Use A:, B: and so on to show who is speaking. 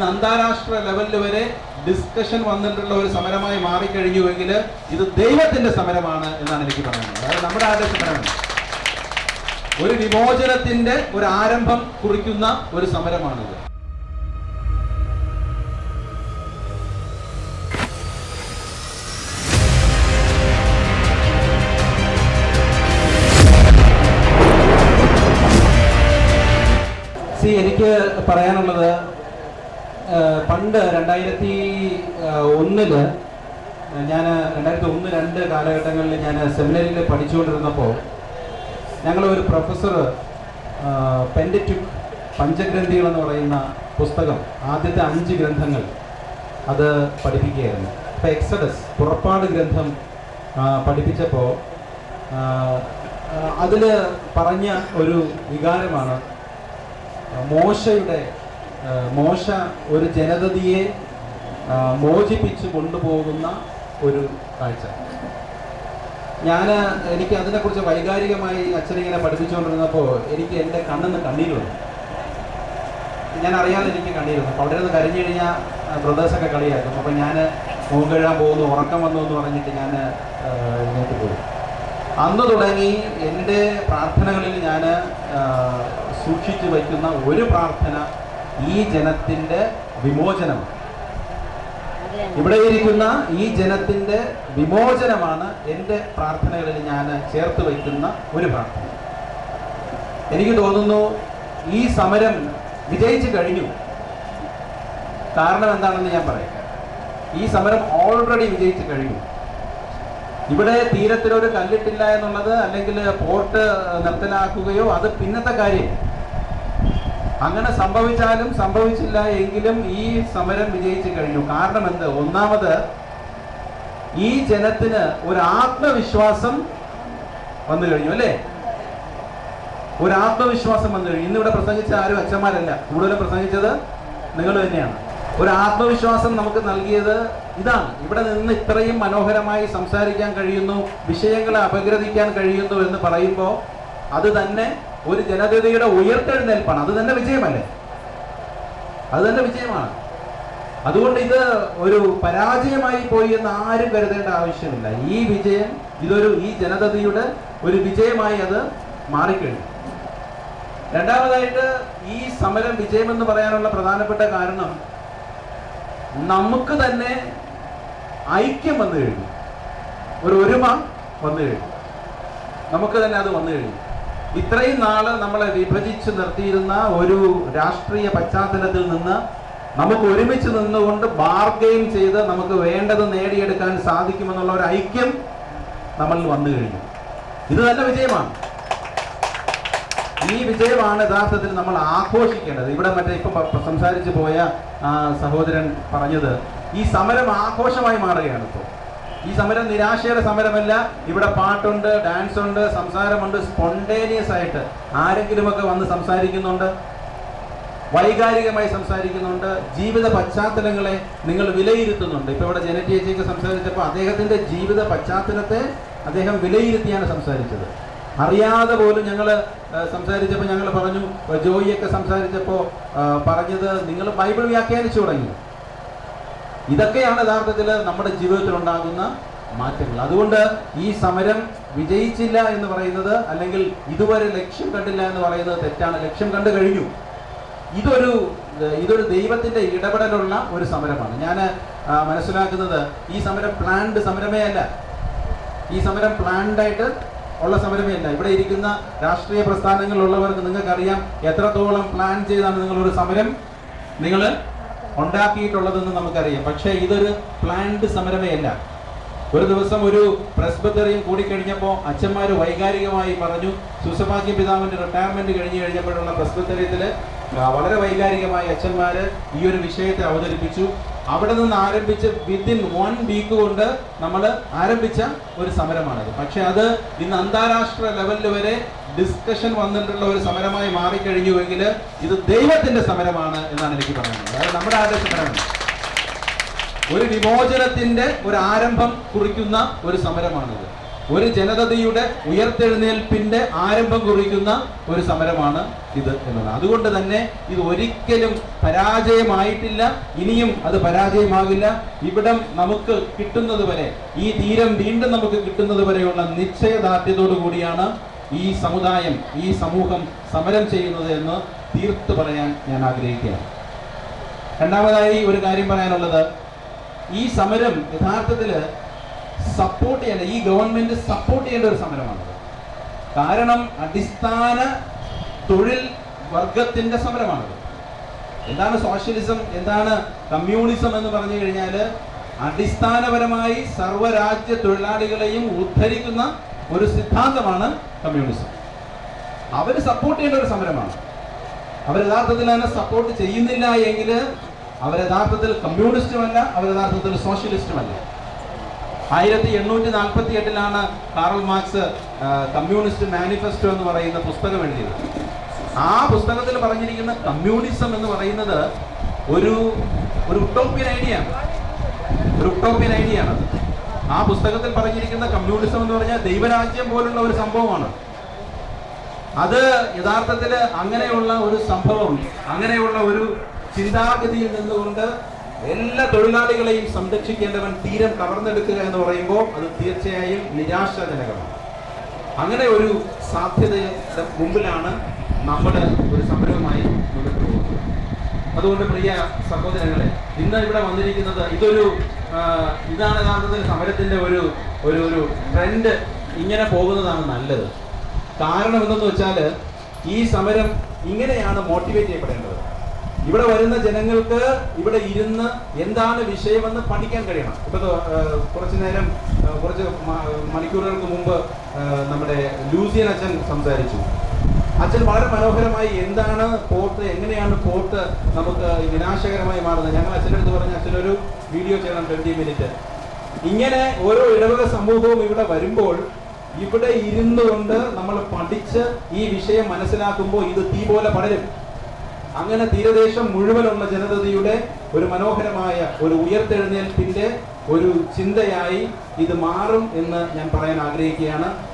A: ഇന്ന് അന്താരാഷ്ട്ര ലെവലിൽ വരെ ഡിസ്കഷൻ വന്നിട്ടുള്ള ഒരു സമരമായി മാറിക്കഴിഞ്ഞുവെങ്കിൽ ഇത് ദൈവത്തിന്റെ സമരമാണ് എന്നാണ് എനിക്ക് പറയുന്നത് അതായത് നമ്മുടെ ആരുടെ സമരമാണ് ഒരു വിമോചനത്തിന്റെ ഒരു ആരംഭം കുറിക്കുന്ന ഒരു സമരമാണിത്. സി എനിക്ക് പറയാനുള്ളത് പണ്ട് രണ്ടായിരത്തി ഒന്നിൽ ഞാൻ രണ്ടായിരത്തി ഒന്ന് രണ്ട് കാലഘട്ടങ്ങളിൽ ഞാൻ സെമിനറിയിൽ പഠിച്ചുകൊണ്ടിരുന്നപ്പോൾ ഞങ്ങൾ ഒരു പ്രൊഫസർ പെൻഡറ്റുക് പഞ്ചഗ്രന്ഥികൾ എന്ന് പറയുന്ന പുസ്തകം ആദ്യത്തെ അഞ്ച് ഗ്രന്ഥങ്ങൾ അത് പഠിപ്പിക്കുകയായിരുന്നു. അപ്പോൾ എക്സഡസ് പുറപ്പാട് ഗ്രന്ഥം പഠിപ്പിച്ചപ്പോൾ അതിൽ പറഞ്ഞ ഒരു വികാരമാണ് മോശയുടെ മോശ ഒരു ജനതയെ മോചിപ്പിച്ച് കൊണ്ടുപോകുന്ന ഒരു കാഴ്ച. ഞാൻ എനിക്ക് അതിനെക്കുറിച്ച് വൈകാരികമായി അച്ഛനിങ്ങനെ പഠിപ്പിച്ചുകൊണ്ടിരുന്നപ്പോൾ എനിക്ക് എന്റെ കണ്ണിന്ന് കണ്ണീര് ഞാൻ അറിയാതെ എനിക്ക് കണ്ണീര് അപ്പോൾ അവിടെ നിന്ന് കരഞ്ഞു കഴിഞ്ഞാൽ ബ്രദേഴ്സൊക്കെ കളിയാക്കും. അപ്പോൾ ഞാൻ മൂങ്കഴാൻ പോകുന്നു ഉറക്കം വന്നു എന്ന് പറഞ്ഞിട്ട് ഞാൻ ഇങ്ങോട്ട് പോയി. അന്ന് തുടങ്ങി എന്റെ പ്രാർത്ഥനകളിൽ ഞാൻ സൂക്ഷിച്ചു വയ്ക്കുന്ന ഒരു പ്രാർത്ഥന ഈ ജനത്തിന്റെ വിമോചനം. ഇവിടെ ഇരിക്കുന്ന ഈ ജനത്തിന്റെ വിമോചനമാണ് എന്റെ പ്രാർത്ഥനകളിൽ ഞാൻ ചേർത്ത് വയ്ക്കുന്ന ഒരു പ്രാർത്ഥന. എനിക്ക് തോന്നുന്നു ഈ സമരം വിജയിച്ചു കഴിഞ്ഞു. കാരണം എന്താണെന്ന് ഞാൻ പറയാം. ഈ സമരം ഓൾറെഡി വിജയിച്ചു കഴിഞ്ഞു. ഇവിടെ തീരത്തിലൊരു കല്ലിട്ടില്ല എന്നുള്ളത് അല്ലെങ്കിൽ പോർട്ട് നിർത്തലാക്കുകയോ അത് പിന്നത്തെ കാര്യം അങ്ങനെ സംഭവിച്ചാലും സംഭവിച്ചില്ല എങ്കിലും ഈ സമരം വിജയിച്ചു കഴിഞ്ഞു. കാരണം എന്ത്? ഒന്നാമത് ഈ ജനത്തിന് ഒരു ആത്മവിശ്വാസം വന്നു കഴിഞ്ഞു അല്ലേ? ഒരു ആത്മവിശ്വാസം വന്നു കഴിഞ്ഞു. ഇന്നിവിടെ പ്രസംഗിച്ച ആരും അച്ഛന്മാരല്ല. കൂടുതലും പ്രസംഗിച്ചത് നിങ്ങൾ തന്നെയാണ്. ഒരു ആത്മവിശ്വാസം നമുക്ക് നൽകിയത് ഇതാണ്. ഇവിടെ നിന്ന് ഇത്രയും മനോഹരമായി സംസാരിക്കാൻ കഴിയുന്നു വിഷയങ്ങളെ അപഗ്രഥിക്കാൻ കഴിയുന്നു എന്ന് പറയുമ്പോൾ അത് തന്നെ ഒരു ജനതയുടെ ഉയർത്തെഴുന്നേൽപ്പാണ്. അത് തന്നെ വിജയമല്ലേ? അത് തന്നെ വിജയമാണ്. അതുകൊണ്ട് ഇത് ഒരു പരാജയമായി പോയി എന്ന് ആരും കരുതേണ്ട ആവശ്യമില്ല. ഈ വിജയം ഇതൊരു ഈ ജനതയുടെ ഒരു വിജയമായി അത് മാറിക്കഴിഞ്ഞു. രണ്ടാമതായിട്ട് ഈ സമരം വിജയമെന്ന് പറയാനുള്ള പ്രധാനപ്പെട്ട കാരണം നമുക്ക് തന്നെ ഐക്യം വന്നു കഴിഞ്ഞു. ഒരു ഒരുമ വന്നു കഴിഞ്ഞു. നമുക്ക് തന്നെ അത് വന്നു കഴിഞ്ഞു. ഇത്രയും നാൾ നമ്മളെ വിഭജിച്ച് നിർത്തിയിരുന്ന ഒരു രാഷ്ട്രീയ പശ്ചാത്തലത്തിൽ നിന്ന് നമുക്ക് ഒരുമിച്ച് നിന്നുകൊണ്ട് ബാർഗെയിൻ ചെയ്ത് നമുക്ക് വേണ്ടത് നേടിയെടുക്കാൻ സാധിക്കുമെന്നുള്ള ഒരു ഐക്യം നമ്മൾ വന്നു കഴിഞ്ഞു. ഇത് തന്നെ വിജയമാണ്. ഈ വിജയമാണ് യഥാർത്ഥത്തിൽ നമ്മൾ ആഘോഷിക്കേണ്ടത്. ഇവിടെ മറ്റേ ഇപ്പം സംസാരിച്ചു പോയ സഹോദരൻ പറഞ്ഞത് ഈ സമരം ആഘോഷമായി മാറുകയാണ് ഇപ്പോൾ. ഈ സമരം നിരാശയുടെ സമരമല്ല. ഇവിടെ പാട്ടുണ്ട് ഡാൻസ് ഉണ്ട് സംസാരമുണ്ട് സ്പോണ്ടേനിയസ് ആയിട്ട് ആരെങ്കിലുമൊക്കെ വന്ന് സംസാരിക്കുന്നുണ്ട്. വൈകാരികമായി സംസാരിക്കുന്നുണ്ട്. ജീവിത പശ്ചാത്തലങ്ങളെ നിങ്ങൾ വിലയിരുത്തുന്നുണ്ട്. ഇപ്പൊ ഇവിടെ ജനറ്റി ചേച്ചിയൊക്കെ സംസാരിച്ചപ്പോൾ അദ്ദേഹത്തിന്റെ ജീവിത പശ്ചാത്തലത്തെ അദ്ദേഹം വിലയിരുത്തിയാണ് സംസാരിച്ചത്. അറിയാതെ പോലും ഞങ്ങൾ സംസാരിച്ചപ്പോൾ ഞങ്ങൾ പറഞ്ഞു ജോയിയൊക്കെ സംസാരിച്ചപ്പോൾ പറഞ്ഞത് നിങ്ങൾ ബൈബിൾ വ്യാഖ്യാനിച്ചു തുടങ്ങി. ഇതൊക്കെയാണ് യഥാർത്ഥത്തിൽ നമ്മുടെ ജീവിതത്തിൽ ഉണ്ടാകുന്ന മാറ്റങ്ങൾ. അതുകൊണ്ട് ഈ സമരം വിജയിച്ചില്ല എന്ന് പറയുന്നത് അല്ലെങ്കിൽ ഇതുവരെ ലക്ഷ്യം കണ്ടില്ല എന്ന് പറയുന്നത് തെറ്റാണ്. ലക്ഷ്യം കണ്ടു കഴിഞ്ഞു. ഇതൊരു ഇതൊരു ദൈവത്തിന്റെ ഇടപെടലുള്ള ഒരു സമരമാണ്. ഞാൻ മനസ്സിലാക്കുന്നത് ഈ സമരം പ്ലാൻഡ് സമരമേ അല്ല. ഈ സമരം പ്ലാൻഡായിട്ട് ഉള്ള സമരമേ അല്ല. ഇവിടെ ഇരിക്കുന്ന രാഷ്ട്രീയ പ്രസ്ഥാനങ്ങളിലുള്ളവർക്ക് നിങ്ങൾക്കറിയാം എത്രത്തോളം പ്ലാൻ ചെയ്താണ് നിങ്ങളൊരു സമരം. നിങ്ങൾ ഉണ്ടാക്കിയിട്ടുള്ളതെന്ന് നമുക്കറിയാം. പക്ഷേ ഇതൊരു പ്ലാൻഡ് സമരമേ അല്ല ഒരു ദിവസം ഒരു പ്രസ്ബത്തറിയും കൂടിക്കഴിഞ്ഞപ്പോൾ അച്ഛന്മാർ വൈകാരികമായി പറഞ്ഞു സുസഭാഗ്യ പിതാവിന്റെ റിട്ടയർമെന്റ് കഴിഞ്ഞു കഴിഞ്ഞപ്പോഴുള്ള പ്രസ്ബത്തറിയത്തിൽ വളരെ വൈകാരികമായി അച്ഛന്മാർ ഈ ഒരു വിഷയത്തെ അവതരിപ്പിച്ചു. അവിടെ നിന്ന് ആരംഭിച്ച് വിത്തിൻ വൺ വീക്ക് കൊണ്ട് നമ്മൾ ആരംഭിച്ച ഒരു സമരമാണത്. പക്ഷെ അത് ഇന്ന് അന്താരാഷ്ട്ര ലെവലിൽ വരെ ഡിസ്കഷൻ വന്നിട്ടുള്ള ഒരു സമരമായി മാറിക്കഴിഞ്ഞുവെങ്കിൽ ഇത് ദൈവത്തിന്റെ സമരമാണ് എന്നാണ് എനിക്ക് പറയുന്നത് അതായത് നമ്മുടെ സമരമല്ല ഒരു വിമോചനത്തിന്റെ ഒരു ആരംഭം കുറിക്കുന്ന ഒരു സമരമാണിത്. ഒരു ജനതയുടെ ഉയർത്തെഴുന്നേൽപ്പിന്റെ ആരംഭം കുറിക്കുന്ന ഒരു സമരമാണ് ഇത് എന്നത്. അതുകൊണ്ട് തന്നെ ഇത് ഒരിക്കലും പരാജയമായിട്ടില്ല. ഇനിയും അത് പരാജയമാകില്ല. ഇവിടം നമുക്ക് കിട്ടുന്നത് വരെ ഈ തീരം വീണ്ടും നമുക്ക് കിട്ടുന്നത് വരെയുള്ള നിശ്ചയദാർഢ്യത്തോടു കൂടിയാണ് ഈ സമുദായം ഈ സമൂഹം സമരം ചെയ്യുന്നത് എന്ന് തീർത്തു പറയാൻ ഞാൻ ആഗ്രഹിക്കുകയാണ്. രണ്ടാമതായി ഒരു കാര്യം പറയാനുള്ളത്. ഈ സമരം യഥാർത്ഥത്തിൽ സപ്പോർട്ട് ചെയ്യേണ്ട ഈ ഗവൺമെന്റ് സപ്പോർട്ട് ചെയ്യേണ്ട ഒരു സമരമാണ്. കാരണം അടിസ്ഥാന തൊഴിൽ വർഗത്തിന്റെ സമരമാണ് എന്താണ് സോഷ്യലിസം എന്താണ് കമ്മ്യൂണിസം എന്ന് പറഞ്ഞു കഴിഞ്ഞാൽ അടിസ്ഥാനപരമായി സർവരാജ്യ തൊഴിലാളികളെയും ഉദ്ധരിക്കുന്ന ഒരു സിദ്ധാന്തമാണ് കമ്മ്യൂണിസം അവർ സപ്പോർട്ട് ചെയ്യേണ്ട ഒരു സമരമാണ്. അവർ യഥാർത്ഥത്തിൽ തന്നെ സപ്പോർട്ട് ചെയ്യുന്നില്ല എങ്കിൽ അവർ യഥാർത്ഥത്തിൽ കമ്മ്യൂണിസ്റ്റുമല്ല അവർ യഥാർത്ഥത്തിൽ സോഷ്യലിസ്റ്റുമല്ല ആയിരത്തി എണ്ണൂറ്റി നാൽപ്പത്തി എട്ടിലാണ് കാറൽ മാർക്സ് കമ്മ്യൂണിസ്റ്റ് മാനിഫെസ്റ്റോ എന്ന് പറയുന്ന പുസ്തകം എഴുതിയത്. ആ പുസ്തകത്തിൽ പറഞ്ഞിരിക്കുന്ന കമ്മ്യൂണിസം എന്ന് പറയുന്നത് ഒരു ഒരു ഉട്ടോപ്യൻ ഐഡിയ ഒരു ഉട്ടോപ്യൻ ഐഡിയ ആണ് ആ പുസ്തകത്തിൽ പറഞ്ഞിരിക്കുന്ന കമ്മ്യൂണിസം എന്ന് പറഞ്ഞാൽ ദൈവരാജ്യം പോലുള്ള ഒരു സംഭവമാണ്. അത് യഥാർത്ഥത്തിൽ അങ്ങനെയുള്ള ഒരു സംഭവം അങ്ങനെയുള്ള ഒരു ചിന്താഗതിയിൽ നിന്നുകൊണ്ട് എല്ലാ തൊഴിലാളികളെയും സംരക്ഷിക്കേണ്ടവൻ തീരം കവർന്നെടുക്കുക എന്ന് പറയുമ്പോൾ അത് തീർച്ചയായും നിരാശാജനകമാണ്. അങ്ങനെ ഒരു സാധ്യതയുടെ മുമ്പിലാണ് നമ്മൾ ഒരു സമരവുമായി മുന്നോട്ട് പോകുന്നത്. അതുകൊണ്ട് പ്രിയ സഹോദരങ്ങളെ ഇന്ന് ഇവിടെ വന്നിരിക്കുന്നത് ഇതൊരു ഇതാണ് യഥാർത്ഥത്തിൽ സമരത്തിന്റെ ഒരു ഒരു ഒരു ട്രെൻഡ് ഇങ്ങനെ പോകുന്നതാണ് നല്ലത്. കാരണം എന്തെന്ന് വെച്ചാൽ ഈ സമരം ഇങ്ങനെയാണ് മോട്ടിവേറ്റ് ചെയ്യപ്പെടേണ്ടത്. ഇവിടെ വരുന്ന ജനങ്ങൾക്ക് ഇവിടെ ഇരുന്ന് എന്താണ് വിഷയമെന്ന് പഠിക്കാൻ കഴിയണം. ഇപ്പൊ കുറച്ചു നേരം കുറച്ച് മണിക്കൂറുകൾക്ക് മുമ്പ് നമ്മുടെ ലൂസിയൻ അച്ഛൻ സംസാരിച്ചു. അച്ഛൻ വളരെ മനോഹരമായി എന്താണ് പോർട്ട് എങ്ങനെയാണ് പോർട്ട് നമുക്ക് വിനാശകരമായി മാറുന്നത്? ഞങ്ങൾ അച്ഛന്റെ അടുത്ത് പറഞ്ഞ അച്ഛനൊരു വീഡിയോ ചെയ്യണം ട്വന്റി മിനിറ്റ് ഇങ്ങനെ ഓരോ ഇടവക സമൂഹവും ഇവിടെ വരുമ്പോൾ ഇവിടെ ഇരുന്നു കൊണ്ട് നമ്മൾ പഠിച്ച് ഈ വിഷയം മനസ്സിലാക്കുമ്പോൾ ഇത് തീ പോലെ പടരും. അങ്ങനെ തീരദേശം മുഴുവനുള്ള ജനതയുടെ ഒരു മനോഹരമായ ഒരു ഉയർത്തെഴുന്നേൽപ്പിന്റെ ഒരു ചിന്തയായി ഇത് മാറും എന്ന് ഞാൻ പറയാൻ ആഗ്രഹിക്കുകയാണ്.